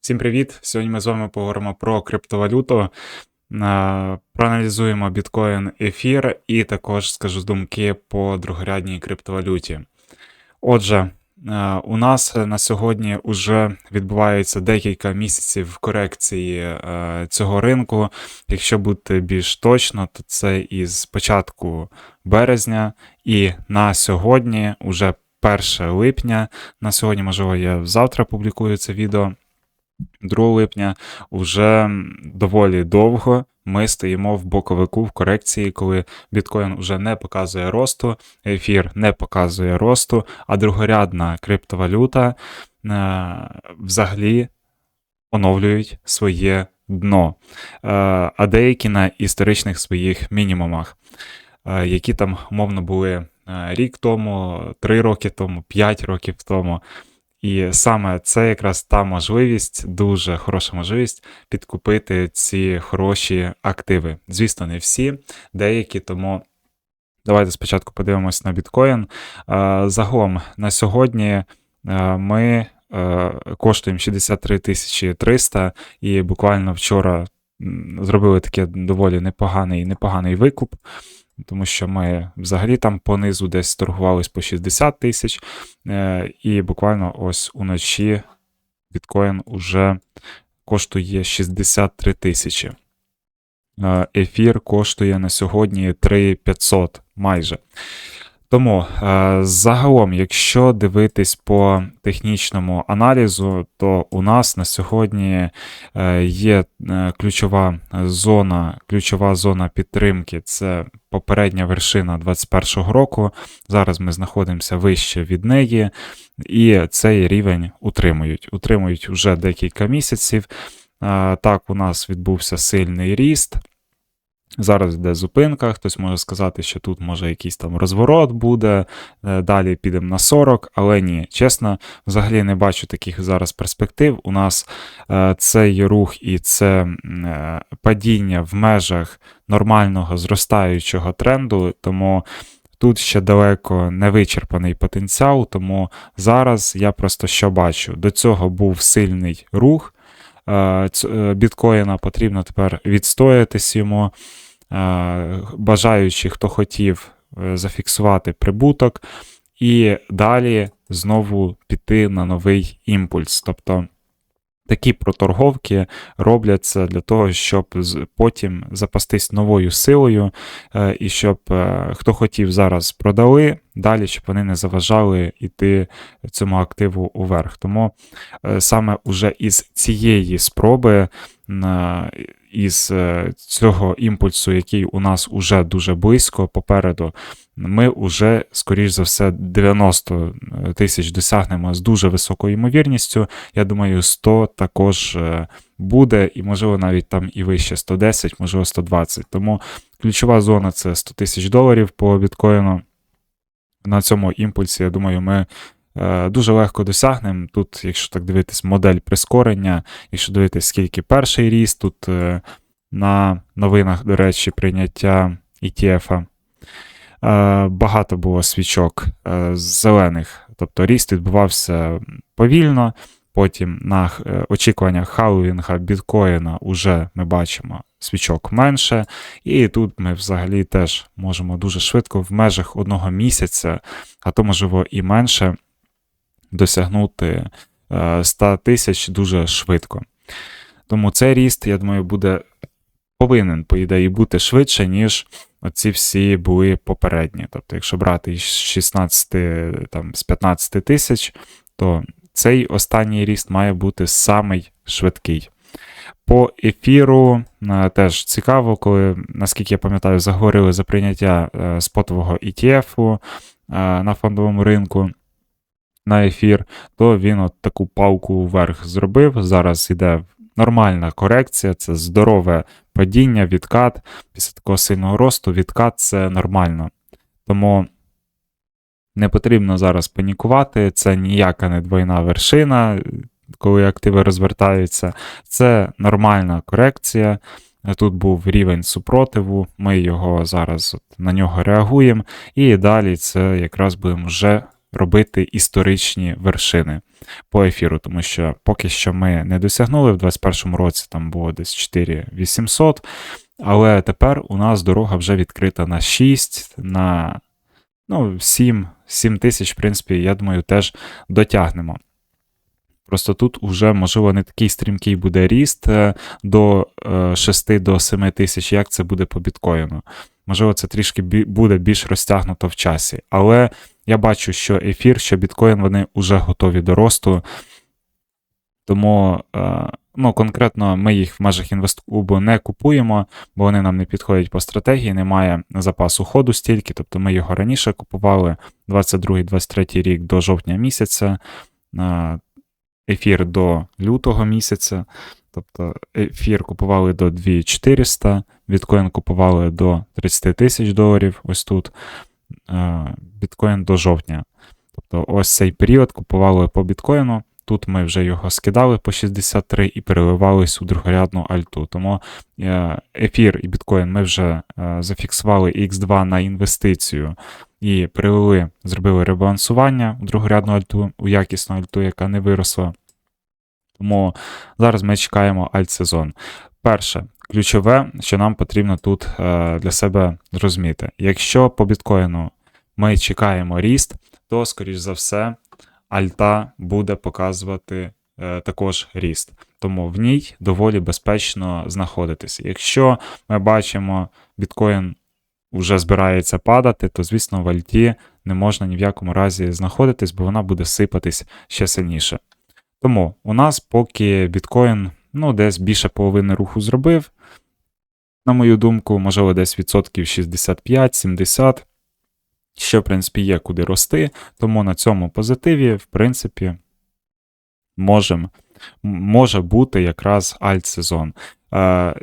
Всім привіт! Сьогодні ми з вами поговоримо про криптовалюту, проаналізуємо біткоін ефір і також скажу думки по другорядній криптовалюті. Отже, у нас на сьогодні вже відбувається декілька місяців корекції цього ринку. Якщо бути більш точно, то це із початку березня, і на сьогодні, уже 1 липня, на сьогодні, можливо, я завтра публікую це відео. 2 липня вже доволі довго ми стоїмо в боковику в корекції, коли біткоін вже не показує росту, ефір не показує росту, а другорядна криптовалюта е, взагалі оновлюють своє дно, е, а деякі на історичних своїх мінімумах, е, які там умовно були рік тому, 3 роки тому, 5 років тому. І саме це якраз та можливість, дуже хороша можливість підкупити ці хороші активи. Звісно, не всі, деякі, тому давайте спочатку подивимось на біткоін. Загалом на сьогодні ми коштуємо 63 300 і буквально вчора зробили таке доволі непоганий непоганий викуп тому що ми взагалі там понизу десь торгувались по 60 тисяч, е, і буквально ось уночі біткоін уже коштує 63 тисячі. Е, ефір коштує на сьогодні 3500 майже. Тому е, загалом, якщо дивитись по технічному аналізу, то у нас на сьогодні е, є е, ключова зона, ключова зона підтримки це попередня вершина 2021 року. Зараз ми знаходимося вище від неї, і цей рівень утримують. Утримують вже декілька місяців. Так, у нас відбувся сильний ріст. Зараз йде зупинка, хтось може сказати, що тут може якийсь там розворот буде, е, далі підемо на 40, але ні, чесно, взагалі не бачу таких зараз перспектив. У нас е, цей рух і це е, падіння в межах нормального зростаючого тренду, тому. Тут ще далеко не вичерпаний потенціал, тому зараз я просто що бачу. До цього був сильний рух біткоїна, потрібно тепер відстоятись йому. Е, бажаючи, хто хотів е, зафіксувати прибуток, і далі знову піти на новий імпульс. Тобто такі проторговки робляться для того, щоб потім запастись новою силою, е, і щоб хто хотів зараз продали, далі, щоб вони не заважали йти цьому активу уверх. Тому саме уже із цієї спроби із е, цього імпульсу, який у нас уже дуже близько попереду, ми вже, скоріш за все, 90 е, тисяч досягнемо з дуже високою ймовірністю. Я думаю, 100 також е, буде, і, можливо, навіть там і вище 110, можливо, 120. Тому ключова зона це 100 тисяч доларів по біткоїну. На цьому імпульсі, я думаю, ми дуже легко досягнемо. Тут, якщо так дивитись, модель прискорення, якщо дивитись, скільки перший ріст, тут е, на новинах, до речі, прийняття ETF. Е, багато було свічок зелених, тобто ріст відбувався повільно. Потім на очікуваннях халвінга біткоїна вже ми бачимо свічок менше. І тут ми взагалі теж можемо дуже швидко в межах одного місяця, а то, можливо, і менше, досягнути 100 е, тисяч дуже швидко. Тому цей ріст, я думаю, буде повинен, по ідеї, бути швидше, ніж оці всі були попередні. Тобто, якщо брати з 16, там, з 15 тисяч, то цей останній ріст має бути самий швидкий. По ефіру е, теж цікаво, коли, наскільки я пам'ятаю, заговорили за прийняття е, спотового ETF на фондовому ринку на ефір, то він от таку палку вверх зробив. Зараз йде нормальна корекція, це здорове падіння, відкат. Після такого сильного росту відкат це нормально. Тому не потрібно зараз панікувати, це ніяка не двойна вершина, коли активи розвертаються. Це нормальна корекція. Тут був рівень супротиву, ми його зараз от на нього реагуємо, і далі це якраз будемо вже робити історичні вершини по ефіру, тому що поки що ми не досягнули в 2021 році, там було десь 4800, але тепер у нас дорога вже відкрита на 6, на ну, 7, 7 тисяч, в принципі, я думаю, теж дотягнемо. Просто тут вже, можливо, не такий стрімкий буде ріст е, до 6 до 7 тисяч, як це буде по біткоїну. Можливо, це трішки буде більш розтягнуто в часі. Але я бачу, що ефір, що біткоін, вони вже готові до росту. Тому е, ну, конкретно ми їх в межах інвестклубу не купуємо, бо вони нам не підходять по стратегії, немає запасу ходу стільки. Тобто ми його раніше купували 22-23 рік до жовтня місяця, е, ефір до лютого місяця. Тобто ефір купували до 2400, біткоін купували до 30 тисяч доларів. Ось тут біткоін до жовтня. Тобто ось цей період купували по біткоїну. Тут ми вже його скидали по 63 і переливались у другорядну альту. Тому е, ефір і біткоін ми вже е, зафіксували X2 на інвестицію і перевели, зробили ребалансування у другорядну альту, у якісну альту, яка не виросла. Тому зараз ми чекаємо альт-сезон. Перше, ключове, що нам потрібно тут е, для себе зрозуміти. Якщо по біткоїну ми чекаємо ріст, то, скоріш за все, альта буде показувати е, також ріст. Тому в ній доволі безпечно знаходитися. Якщо ми бачимо, біткоін вже збирається падати, то, звісно, в альті не можна ні в якому разі знаходитись, бо вона буде сипатись ще сильніше. Тому у нас, поки біткоін ну, десь більше половини руху зробив, на мою думку, можливо, десь відсотків 65-70, ще, в принципі, є куди рости, тому на цьому позитиві, в принципі, можем, може бути якраз альт-сезон. Е,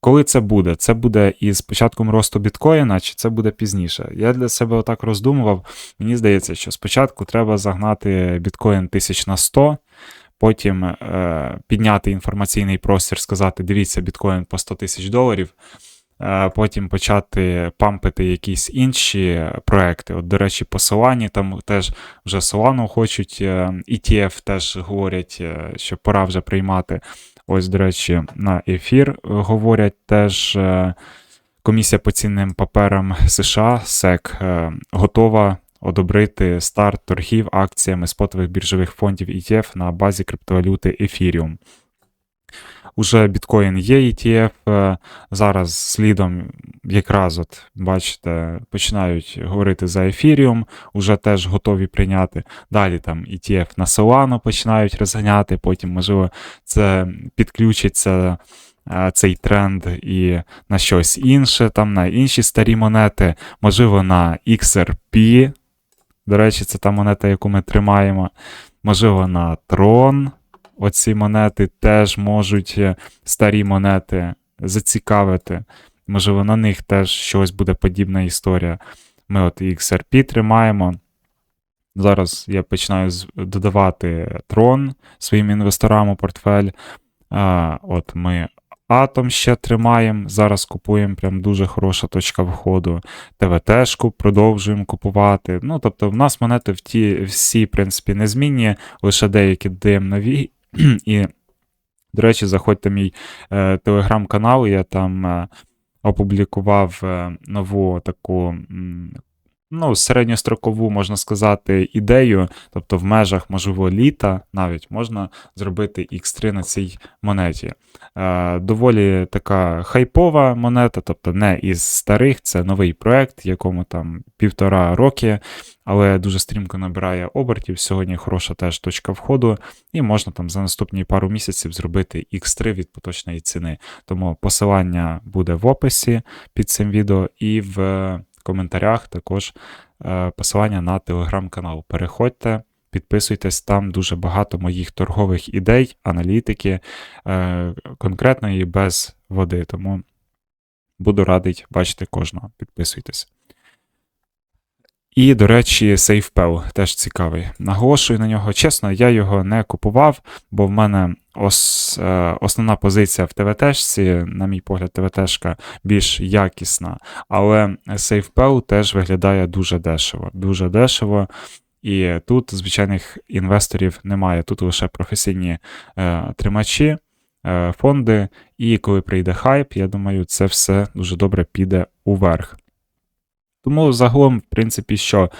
коли це буде? Це буде із початком росту біткоїна, чи це буде пізніше? Я для себе отак роздумував. Мені здається, що спочатку треба загнати біткоін тисяч на 100, потім е, підняти інформаційний простір, сказати: дивіться, біткоін по 100 тисяч доларів. Е, Потім почати пампити якісь інші проекти. От, до речі, по Solana, там теж вже Solana хочуть, е, ETF теж говорять, е, що пора вже приймати. Ось, до речі, на ефір говорять теж комісія по цінним паперам США е, готова одобрити старт торгів акціями спотових біржових фондів ETF на базі криптовалюти Ethereum. Уже біткоін є ETF, е, зараз слідом якраз от, бачите, починають говорити за Ethereum, уже теж готові прийняти. Далі там ETF на Solana починають розганяти, потім, можливо, це підключиться е, цей тренд і на щось інше, там на інші старі монети, можливо, на XRP. До речі, це та монета, яку ми тримаємо. Можливо, на Tron. Оці монети теж можуть е, старі монети зацікавити. Можливо, на них теж щось буде подібна історія. Ми от XRP тримаємо. Зараз я починаю додавати Tron своїм інвесторам у портфель. От ми Atom ще тримаємо. Зараз купуємо прям дуже хороша точка входу. ТВТшку продовжуємо купувати. Ну, тобто, в нас монети в ті, всі, в принципі, незмінні, лише деякі додаємо нові. І, до речі, заходьте в мій е, телеграм-канал, я там е, опублікував е, нову таку. Ну, середньострокову, можна сказати, ідею, тобто в межах, можливо, літа навіть можна зробити X3 на цій монеті. Е, доволі така хайпова монета, тобто не із старих, це новий проект, якому там півтора роки, але дуже стрімко набирає обертів. Сьогодні хороша теж точка входу, і можна там за наступні пару місяців зробити X3 від поточної ціни. Тому посилання буде в описі під цим відео і в коментарях також е, посилання на телеграм-канал. Переходьте. Підписуйтесь, там дуже багато моїх торгових ідей, аналітики, конкретної конкретно і без води. Тому буду радий бачити кожного. Підписуйтесь. І, до речі, SafePel теж цікавий. Наголошую на нього. Чесно, я його не купував, бо в мене ос, е, основна позиція в ТВТшці, на мій погляд, ТВТшка більш якісна. Але SafePel теж виглядає дуже дешево. Дуже дешево. І тут звичайних інвесторів немає. Тут лише професійні е, тримачі, е, фонди. І коли прийде хайп, я думаю, це все дуже добре піде уверх. Тому загалом, в принципі, що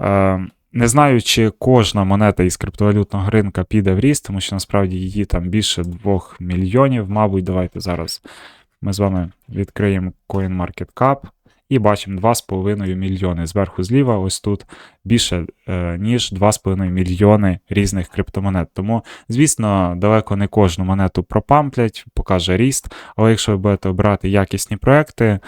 е, не знаю, чи кожна монета із криптовалютного ринка піде в ріст, тому що насправді її там більше 2 мільйонів. Мабуть, давайте зараз ми з вами відкриємо CoinMarketCap і бачимо 2,5 мільйони. Зверху зліва, ось тут більше е, ніж 2,5 мільйони різних криптомонет. Тому, звісно, далеко не кожну монету пропамплять, покаже ріст. Але якщо ви будете обирати якісні проекти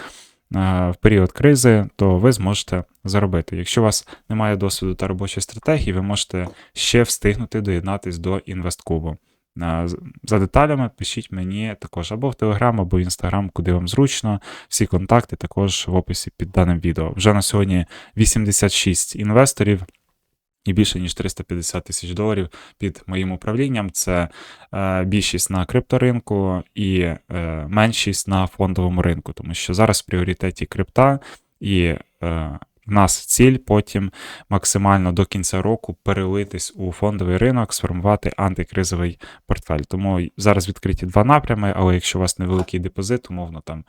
в період кризи, то ви зможете заробити. Якщо у вас немає досвіду та робочої стратегії, ви можете ще встигнути доєднатись до інвесткубу. Е, За деталями пишіть мені також або в Телеграм, або в Інстаграм, куди вам зручно. Всі контакти також в описі під даним відео. Вже на сьогодні 86 інвесторів і більше ніж 350 тисяч доларів під моїм управлінням. Це е, більшість на крипторинку і е, меншість на фондовому ринку, тому що зараз в пріоритеті крипта і е, в нас ціль потім максимально до кінця року перелитись у фондовий ринок, сформувати антикризовий портфель. Тому зараз відкриті два напрями, але якщо у вас невеликий депозит, умовно там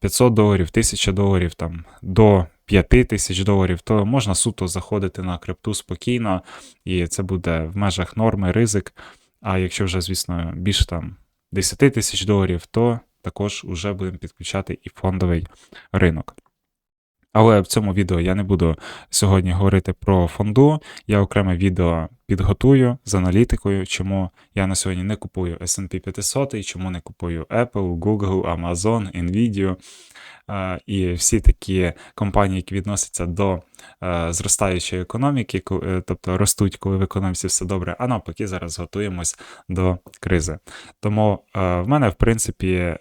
500 доларів, 1000 доларів, там до 5 тисяч доларів, то можна суто заходити на крипту спокійно, і це буде в межах норми, ризик. А якщо вже, звісно, більше там 10 тисяч доларів, то також вже будемо підключати і фондовий ринок. Але в цьому відео я не буду сьогодні говорити про фонду. Я окреме відео підготую з аналітикою, чому я на сьогодні не купую S&P 500, і чому не купую Apple, Google, Amazon, Nvidia е, і всі такі компанії, які відносяться до е, зростаючої економіки, е, тобто ростуть, коли в економіці все добре, а навпаки, зараз готуємось до кризи. Тому в мене, в принципі,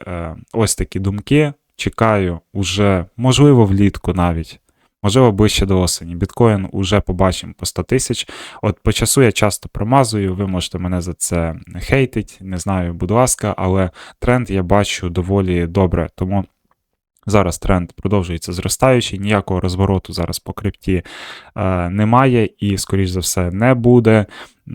ось такі думки. Чекаю уже, можливо, влітку навіть. Можливо, ближче до осені. Біткоін уже побачимо по 100 тисяч. От по часу я часто промазую, ви можете мене за це хейтить, не знаю, будь ласка, але тренд я бачу доволі добре. Тому зараз тренд продовжується зростаючий, ніякого розвороту зараз по крипті е, немає і, скоріш за все, не буде.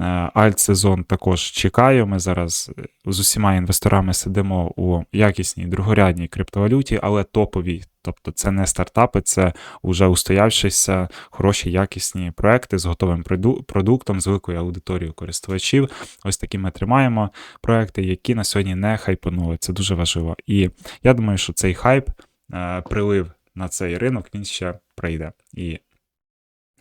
Е, Альт-сезон також чекаю. Ми зараз е, з усіма інвесторами сидимо у якісній другорядній криптовалюті, але топовій. Тобто це не стартапи, це вже устоявшися, хороші, якісні проекти з готовим продуктом, з великою аудиторією користувачів. Ось такі ми тримаємо проекти, які на сьогодні не хайпанули. Це дуже важливо. І я думаю, що цей хайп, е, прилив на цей ринок, він ще прийде. І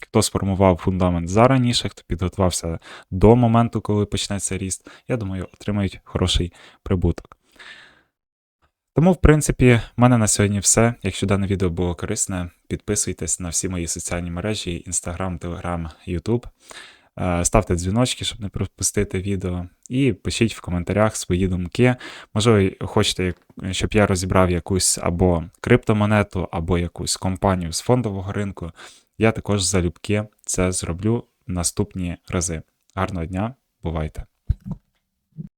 хто сформував фундамент зараніше, хто підготувався до моменту, коли почнеться ріст, я думаю, отримають хороший прибуток. Тому, в принципі, в мене на сьогодні все. Якщо дане відео було корисне, підписуйтесь на всі мої соціальні мережі: Instagram, Telegram, YouTube. Е, Ставте дзвіночки, щоб не пропустити відео. І пишіть в коментарях свої думки. Можливо, хочете, щоб я розібрав якусь або криптомонету, або якусь компанію з фондового ринку. Я також залюбки це зроблю наступні рази. Гарного дня, бувайте!